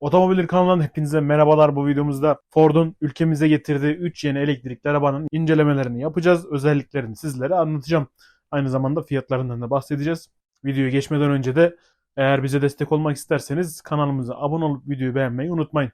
Otomobil kanalından hepinize merhabalar. Bu videomuzda Ford'un ülkemize getirdiği 3 yeni elektrikli arabanın incelemelerini yapacağız. Özelliklerini sizlere anlatacağım. Aynı zamanda fiyatlarından da bahsedeceğiz. Videoya geçmeden önce de eğer bize destek olmak isterseniz kanalımıza abone olup videoyu beğenmeyi unutmayın.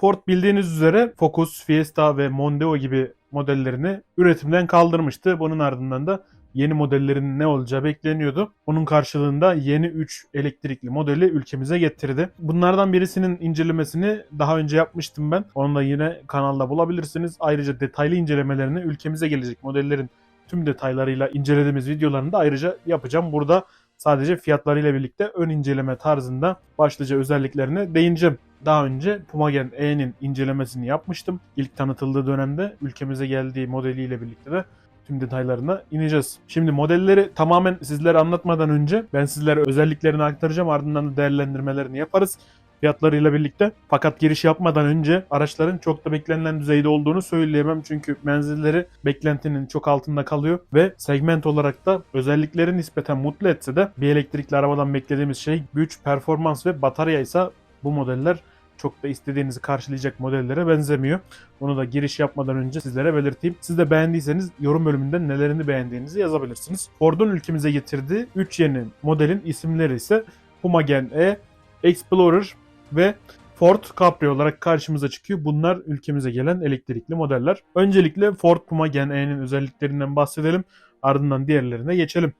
Ford bildiğiniz üzere Focus, Fiesta ve Mondeo gibi modellerini üretimden kaldırmıştı. Bunun ardından da yeni modellerin ne olacağı bekleniyordu. Onun karşılığında yeni 3 elektrikli modeli ülkemize getirdi. Bunlardan birisinin incelemesini daha önce yapmıştım ben. Onu da yine kanalda bulabilirsiniz. Ayrıca detaylı incelemelerini ülkemize gelecek modellerin tüm detaylarıyla incelediğimiz videolarını da ayrıca yapacağım. Burada sadece fiyatlarıyla birlikte ön inceleme tarzında başlıca özelliklerine değineceğim. Daha önce Pumagen E'nin incelemesini yapmıştım. İlk tanıtıldığı dönemde ülkemize geldiği modeliyle birlikte de tüm detaylarına ineceğiz. Şimdi modelleri tamamen sizlere anlatmadan önce ben sizlere özelliklerini aktaracağım. Ardından da değerlendirmelerini yaparız fiyatlarıyla birlikte. Fakat giriş yapmadan önce araçların çok da beklenilen düzeyde olduğunu söyleyemem. Çünkü menzilleri beklentinin çok altında kalıyor ve segment olarak da özellikleri nispeten mutlu etse de bir elektrikli arabadan beklediğimiz şey güç, performans ve batarya ise bu modeller çok da istediğinizi karşılayacak modellere benzemiyor. Onu da giriş yapmadan önce sizlere belirteyim. Siz de beğendiyseniz yorum bölümünden nelerini beğendiğinizi yazabilirsiniz. Ford'un ülkemize getirdiği 3 yeni modelin isimleri ise Puma Gen E, Explorer ve Ford Capri olarak karşımıza çıkıyor. Bunlar ülkemize gelen elektrikli modeller. Öncelikle Ford Puma Gen E'nin özelliklerinden bahsedelim. Ardından diğerlerine geçelim.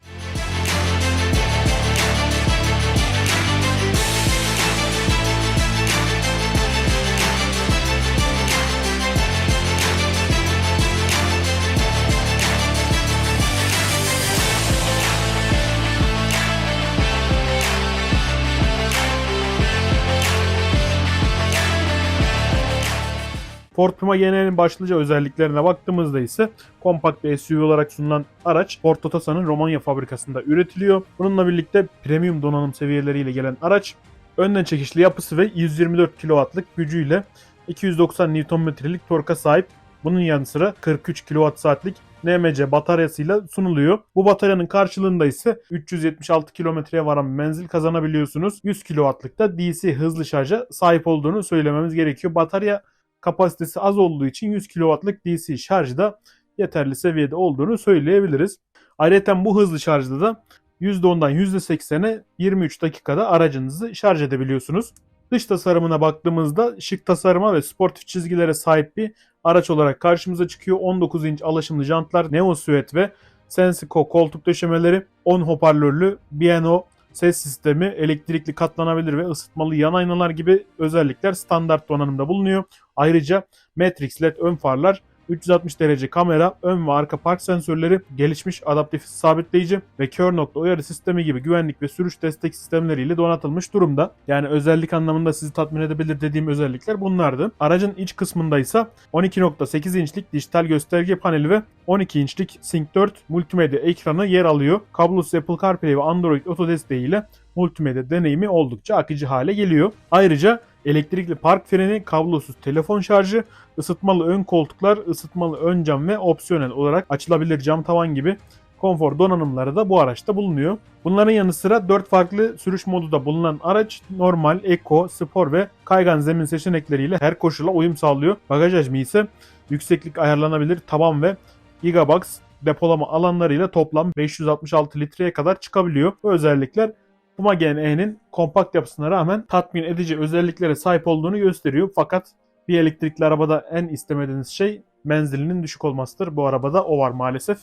Ford Puma Genel'in başlıca özelliklerine baktığımızda ise kompakt bir SUV olarak sunulan araç Ford Otosan'ın Romanya fabrikasında üretiliyor. Bununla birlikte premium donanım seviyeleriyle gelen araç önden çekişli yapısı ve 124 kW'lık gücüyle 290 Nm'lik torka sahip. Bunun yanı sıra 43 kWh NMC bataryasıyla sunuluyor. Bu bataryanın karşılığında ise 376 kilometreye varan menzil kazanabiliyorsunuz. 100 kW'lık da DC hızlı şarja sahip olduğunu söylememiz gerekiyor. Batarya kapasitesi az olduğu için 100 kW'lık DC şarjı da yeterli seviyede olduğunu söyleyebiliriz. Ayrıca bu hızlı şarjda da %10'dan %80'e 23 dakikada aracınızı şarj edebiliyorsunuz. Dış tasarımına baktığımızda şık tasarıma ve sportif çizgilere sahip bir araç olarak karşımıza çıkıyor. 19 inç alaşımlı jantlar, Neo Suede ve Sensico koltuk döşemeleri, 10 hoparlörlü B&O ses sistemi, elektrikli katlanabilir ve ısıtmalı yan aynalar gibi özellikler standart donanımda bulunuyor. Ayrıca Matrix LED ön farlar 360 derece kamera, ön ve arka park sensörleri, gelişmiş adaptif sabitleyici ve kör nokta uyarı sistemi gibi güvenlik ve sürüş destek sistemleriyle donatılmış durumda. Yani özellik anlamında sizi tatmin edebilir dediğim özellikler bunlardı. Aracın iç kısmında ise 12.8 inçlik dijital gösterge paneli ve 12 inçlik Sync 4 multimedya ekranı yer alıyor. Kablosuz Apple CarPlay ve Android Auto desteğiyle multimedya deneyimi oldukça akıcı hale geliyor. Ayrıca elektrikli park freni, kablosuz telefon şarjı, ısıtmalı ön koltuklar, ısıtmalı ön cam ve opsiyonel olarak açılabilir cam tavan gibi konfor donanımları da bu araçta bulunuyor. Bunların yanı sıra 4 farklı sürüş modu da bulunan araç normal, eco, spor ve kaygan zemin seçenekleriyle her koşula uyum sağlıyor. Bagaj hacmi ise yükseklik ayarlanabilir taban ve Gigabox depolama alanlarıyla toplam 566 litreye kadar çıkabiliyor. Bu özellikler Puma Gen E'nin kompakt yapısına rağmen tatmin edici özelliklere sahip olduğunu gösteriyor. Fakat bir elektrikli arabada en istemediğiniz şey menzilinin düşük olmasıdır. Bu arabada o var maalesef.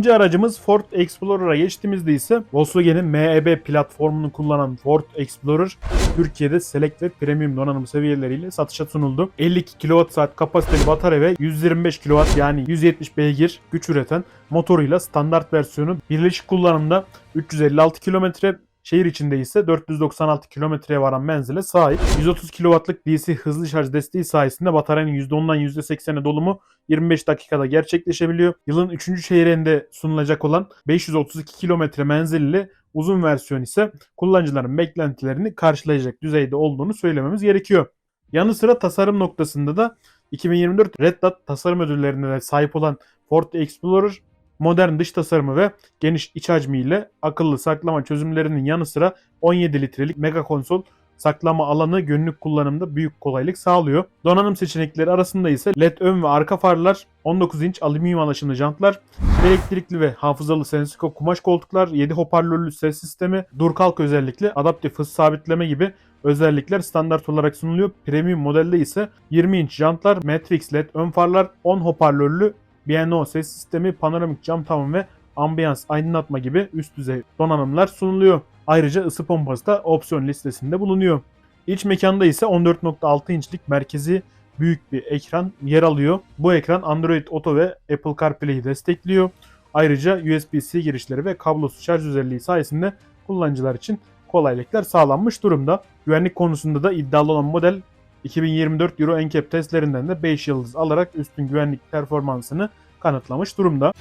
İkinci aracımız Ford Explorer'a geçtiğimizde ise Volkswagen'in MEB platformunu kullanan Ford Explorer Türkiye'de Select ve Premium donanım seviyeleriyle satışa sunuldu. 52 kWh kapasiteli batarya ve 125 kW yani 170 beygir güç üreten motoruyla standart versiyonu birleşik kullanımda 356 km Şehir içinde ise 496 kilometreye varan menzile sahip. 130 kW'lık DC hızlı şarj desteği sayesinde bataryanın %10'dan %80'e dolumu 25 dakikada gerçekleşebiliyor. Yılın 3. çeyreğinde sunulacak olan 532 kilometre menzilli uzun versiyon ise kullanıcıların beklentilerini karşılayacak düzeyde olduğunu söylememiz gerekiyor. Yanı sıra tasarım noktasında da 2024 Red Dot tasarım ödüllerine de sahip olan Ford Explorer modern dış tasarımı ve geniş iç hacmiyle akıllı saklama çözümlerinin yanı sıra 17 litrelik mega konsol saklama alanı günlük kullanımda büyük kolaylık sağlıyor. Donanım seçenekleri arasında ise LED ön ve arka farlar, 19 inç alüminyum alaşımlı jantlar, elektrikli ve hafızalı Sensico kumaş koltuklar, 7 hoparlörlü ses sistemi, dur kalk özellikli adaptif hız sabitleme gibi özellikler standart olarak sunuluyor. Premium modelde ise 20 inç jantlar, Matrix LED ön farlar, 10 hoparlörlü B&O ses sistemi, panoramik cam tavan ve ambiyans aydınlatma gibi üst düzey donanımlar sunuluyor. Ayrıca ısı pompası da opsiyon listesinde bulunuyor. İç mekanda ise 14.6 inçlik merkezi büyük bir ekran yer alıyor. Bu ekran Android Auto ve Apple CarPlay'i destekliyor. Ayrıca USB-C girişleri ve kablosuz şarj özelliği sayesinde kullanıcılar için kolaylıklar sağlanmış durumda. Güvenlik konusunda da iddialı olan model 2024 Euro NCAP testlerinden de 5 yıldız alarak üstün güvenlik performansını kanıtlamış durumda.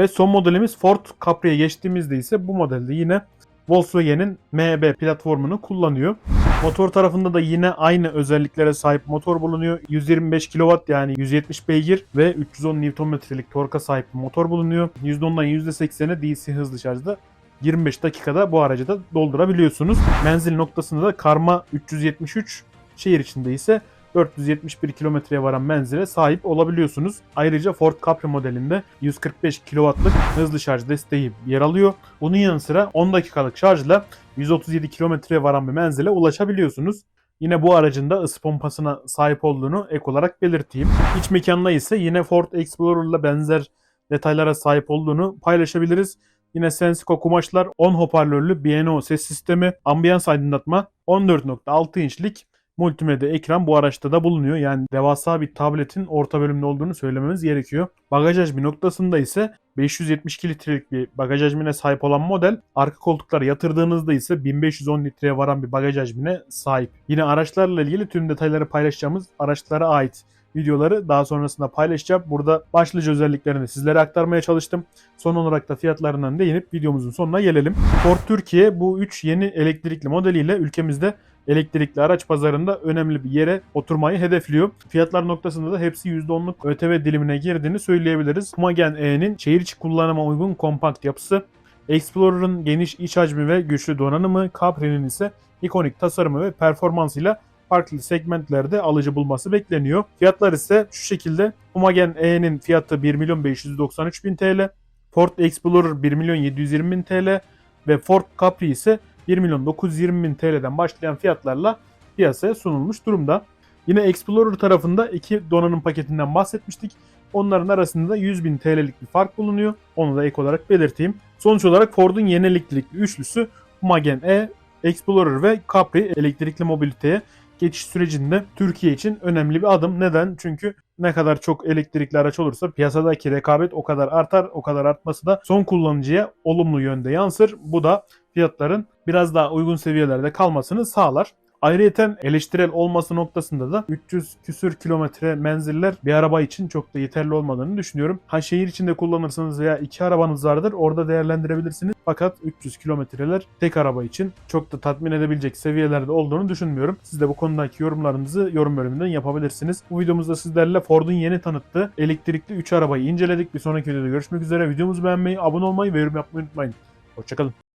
Ve son modelimiz Ford Capri'ye geçtiğimizde ise bu modelde yine Volkswagen'in MB platformunu kullanıyor. Motor tarafında da yine aynı özelliklere sahip motor bulunuyor. 125 kW yani 170 beygir ve 310 Nm'lik torka sahip bir motor bulunuyor. %10'dan %80'e DC hızlı şarjda 25 dakikada bu aracı da doldurabiliyorsunuz. Menzil noktasında da karma 373, şehir içinde ise 471 kilometreye varan menzile sahip olabiliyorsunuz. Ayrıca Ford Capri modelinde 145 kW'lık hızlı şarj desteği yer alıyor. Bunun yanı sıra 10 dakikalık şarjla 137 kilometreye varan bir menzile ulaşabiliyorsunuz. Yine bu aracın da ısı pompasına sahip olduğunu ek olarak belirteyim. İç mekanında ise yine Ford Explorer'la benzer detaylara sahip olduğunu paylaşabiliriz. Yine Sensico kumaşlar 10 hoparlörlü B&O ses sistemi, ambiyans aydınlatma, 14.6 inçlik multimedya ekran bu araçta da bulunuyor. Yani devasa bir tabletin orta bölümde olduğunu söylememiz gerekiyor. Bagaj hacmi noktasında ise 572 litrelik bir bagaj hacmine sahip olan model arka koltuklara yatırdığınızda ise 1510 litreye varan bir bagaj hacmine sahip. Yine araçlarla ilgili tüm detayları paylaşacağımız araçlara ait videoları daha sonrasında paylaşacağım. Burada başlıca özelliklerini sizlere aktarmaya çalıştım. Son olarak da fiyatlarından değinip videomuzun sonuna gelelim. Ford Türkiye bu 3 yeni elektrikli modeliyle ülkemizde elektrikli araç pazarında önemli bir yere oturmayı hedefliyor. Fiyatlar noktasında da hepsi %10'luk ÖTV dilimine girdiğini söyleyebiliriz. Kumagen E'nin şehir içi kullanıma uygun kompakt yapısı, Explorer'ın geniş iç hacmi ve güçlü donanımı, Capri'nin ise ikonik tasarımı ve performansıyla farklı segmentlerde alıcı bulması bekleniyor. Fiyatlar ise şu şekilde. Kumagen E'nin fiyatı 1 milyon 593 bin TL, Ford Explorer 1 milyon 720 bin TL ve Ford Capri ise 1 milyon 920 bin TL'den başlayan fiyatlarla piyasaya sunulmuş durumda. Yine Explorer tarafında iki donanım paketinden bahsetmiştik. Onların arasında da 100 bin TL'lik bir fark bulunuyor. Onu da ek olarak belirteyim. Sonuç olarak Ford'un yeni elektrikli üçlüsü Magen E, Explorer ve Capri elektrikli mobiliteye geçiş sürecinde Türkiye için önemli bir adım. Neden? Çünkü ne kadar çok elektrikli araç olursa piyasadaki rekabet o kadar artar. O kadar artması da son kullanıcıya olumlu yönde yansır. Bu da fiyatların biraz daha uygun seviyelerde kalmasını sağlar. Ayrıyeten eleştirel olması noktasında da 300 küsür kilometre menziller bir araba için çok da yeterli olmadığını düşünüyorum. Ha şehir içinde kullanırsanız veya iki arabanız vardır orada değerlendirebilirsiniz. Fakat 300 kilometreler tek araba için çok da tatmin edebilecek seviyelerde olduğunu düşünmüyorum. Siz de bu konudaki yorumlarınızı yorum bölümünden yapabilirsiniz. Bu videomuzda sizlerle Ford'un yeni tanıttığı elektrikli 3 arabayı inceledik. Bir sonraki videoda görüşmek üzere. Videomuzu beğenmeyi, abone olmayı ve yorum yapmayı unutmayın. Hoşçakalın.